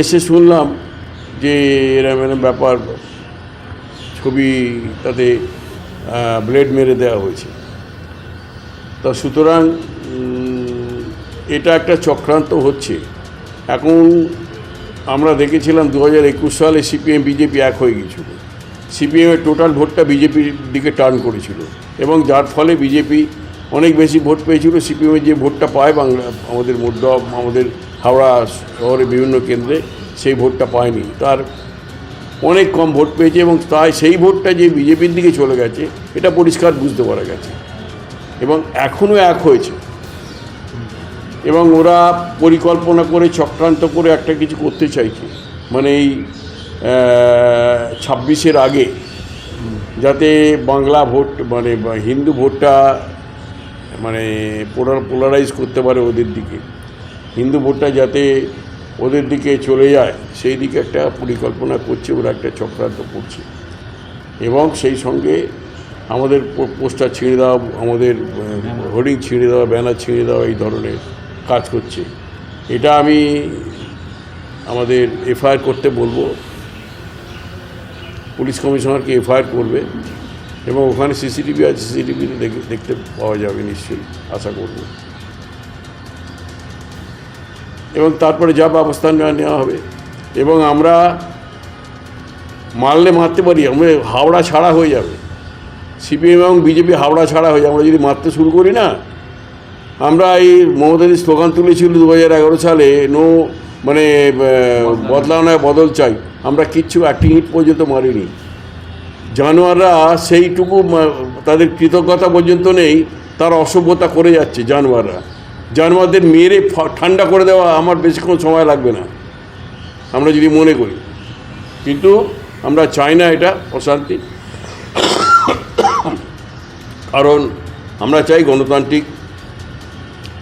এসে শুনলাম যে এরম এরম ব্যাপার ছবি তাতে ব্লেড মেরে দেওয়া হয়েছে। তা সুতরাং এটা একটা চক্রান্ত হচ্ছে। এখন আমরা দেখেছিলাম দু হাজার একুশ সালে সিপিএম, বিজেপি এক হয়ে গিয়েছিল। সিপিএমের টোটাল ভোটটা বিজেপির দিকে টার্ন করেছিল এবং যার ফলে বিজেপি অনেক বেশি ভোট পেয়েছিল। সিপিএমের যে ভোটটা পায় বাংলা, আমাদের মধ্যম আমাদের হাওড়া শহরে বিভিন্ন কেন্দ্রে সেই ভোটটা পায়নি। তার অনেক কম ভোট পেয়েছে এবং তাই সেই ভোটটা যে বিজেপির দিকে চলে গেছে, এটা পরিষ্কার বুঝতে পারা গেছে। এবং এখনও এক হয়েছে। এবং ওরা পরিকল্পনা করে, চক্রান্ত করে একটা কিছু করতে চাইছে। মানে এই ছাব্বিশের আগে। যাতে বাংলা ভোট মানে হিন্দু ভোটটা মানে পোলার পোলারাইজ করতে পারে ওদের দিকে। হিন্দু ভোটটা যাতে ওদের দিকে চলে যায়, সেই দিকে একটা পরিকল্পনা করছে, ওরা একটা চক্রান্ত করছে। এবং সেই সঙ্গে আমাদের পোস্টার ছিঁড়ে দেওয়া, আমাদের হোর্ডিং ছিঁড়ে দেওয়া, ব্যানার ছিঁড়ে দেওয়া এই ধরনের কাজ করছে। এটা আমি আমাদের এফআইআর করতে বলব। পুলিশ কমিশনারকে এফআইআর করবে এবং ওখানে সিসিটিভি আছে সিসিটিভিতে দেখতে পাওয়া যাবে নিশ্চয়ই, আশা করব। এবং তারপরে যা ব্যবস্থা নেওয়া নেওয়া হবে। এবং আমরা মারলে মারতে পারি, আমরা হাওড়া ছাড়া হয়ে যাবে। সিপিএম এবং বিজেপি হাওড়া ছাড়া হয়ে যাবে। আমরা যদি মারতে শুরু করি না আমরা এই মমতাদির স্লোগান তুলেছিল দু হাজার এগারো সালে, নো মানে বদলাও নয় বদল চাই। আমরা কিচ্ছু একটি ইট পর্যন্ত মারিনি। জানোয়াররা সেইটুকু তাদের কৃতজ্ঞতা পর্যন্ত নেই, তার অসভ্যতা করে যাচ্ছে জানোয়াররা। জানোয়ারদের মেরে ঠান্ডা করে দেওয়া আমার বেশিক্ষণ সময় লাগবে না, আমরা যদি মনে করি। কিন্তু আমরা চাই না এটা, অশান্তি। কারণ আমরা চাই গণতান্ত্রিক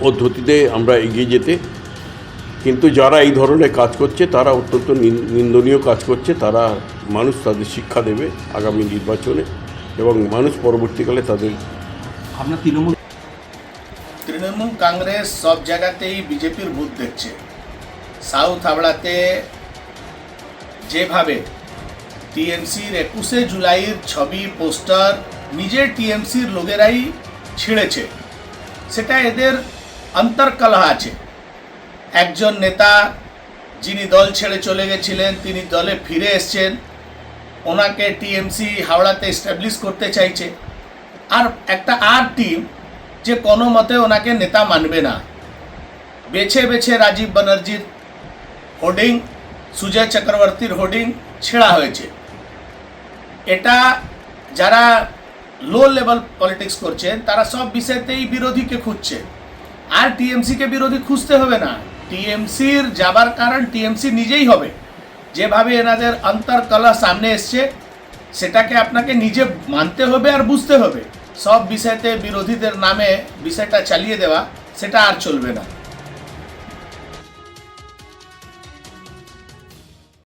পদ্ধতিতে আমরা এগিয়ে যেতে। কিন্তু যারা এই ধরনের কাজ করছে তারা অত্যন্ত নিন্দনীয় কাজ করছে। তারা মানুষ তাদের শিক্ষা দেবে আগামী নির্বাচনে এবং মানুষ পরবর্তীকালে তাদের আপনার তৃণমূল তৃণমূল কংগ্রেস সব জায়গাতেই বিজেপির ভূত দেখছে। সাউথ হাবড়াতে যেভাবে টিএমসির একুশে জুলাইয়ের ছবি পোস্টার নিজের টিএমসির লোকেরাই ছিঁড়েছে সেটা এদের অন্তর্কলহ আছে। একজন নেতা যিনি দল ছেড়ে চলে গেছিলেন, তিনি দলে ফিরে এসছেন। ওনাকে টিএমসি হাওড়াতে এস্টাবলিশ করতে চাইছে। আর একটা আর টিম যে কোনো মতে ওনাকে নেতা মানবে না। বেছে বেছে রাজীব ব্যানার্জির হোর্ডিং, সুজয় চক্রবর্তীর হোর্ডিং ছেঁড়া হয়েছে। এটা যারা লো লেভেল পলিটিক্স করছেন, তারা সব বিষয়তেই বিরোধীকে খুঁজছে। আর টিএমসিকে বিরোধী খুঁজতে হবে না। টিএমসির যাবার কারণ টিএমসি নিজেই হবে। যেভাবে এনাদের অন্তর্কলা সামনে এসছে, সেটাকে আপনাকে নিজে মানতে হবে আর বুঝতে হবে। সব বিষয়তে বিরোধীদের নামে বিষয়টা চালিয়ে দেওয়া, সেটা আর চলবে না।